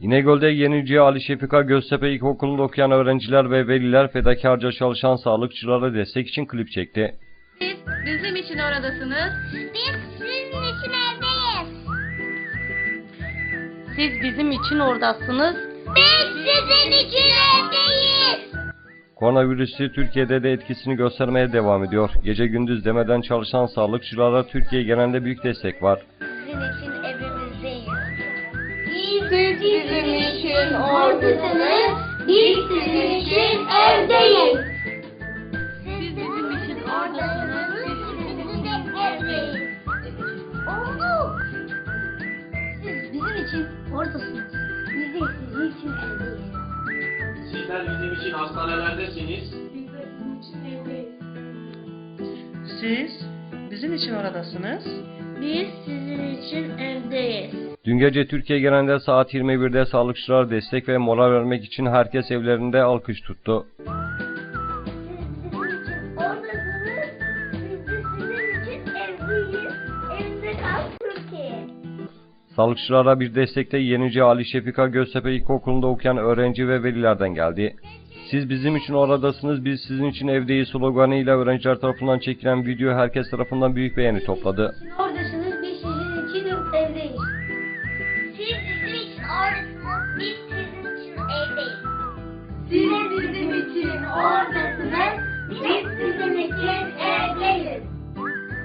İnegöl'de Yenici Ali Şefika Göztepe İlkokulu'nda okuyan öğrenciler ve veliler fedakarca çalışan sağlıkçılara destek için klip çekti. Siz bizim için oradasınız. Biz sizin için evdeyiz. Siz bizim için oradasınız. Biz sizin için evdeyiz. Koronavirüsü Türkiye'de de etkisini göstermeye devam ediyor. Gece gündüz demeden çalışan sağlıkçılara Türkiye genelinde büyük destek var. Sizin için evimizdeyiz. Siz bizim için oradasınız. Biz sizin için evdeyiz. Siz bizim için oradasınız. Biz sizin için evdeyiz. Oldu. Siz bizim için oradasınız. Biz de sizin için evdeyiz. Sizler bizim için hastanelerdesiniz. Siz bizim için oradasınız. Biz sizin için evdeyiz. Dün gece Türkiye genelinde saat 21'de sağlıkçılara destek ve moral vermek için herkes evlerinde alkış tuttu. Siz bizim için oradasınız. Biz de sizin için evdeyiz. Evde kal Türkiye. Sağlıkçılara bir destek de Yenici Ali Şefika Göztepe İlkokulu'nda okuyan öğrenci ve velilerden geldi. Siz bizim için oradasınız, biz sizin için evdeyiz sloganıyla öğrenciler tarafından çekilen video herkes tarafından büyük beğeni topladı. Siz bizim için oradasınız, biz sizin için evdeyiz. Siz bizim için oradasınız, biz sizin için evdeyiz.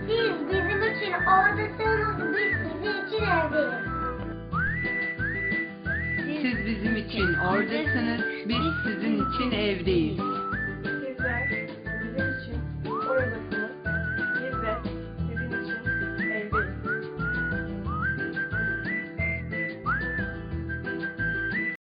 Siz bizim için oradasınız, biz sizin için evdeyiz. Siz bizim için oradasınız, biz sizin için evdeyiz.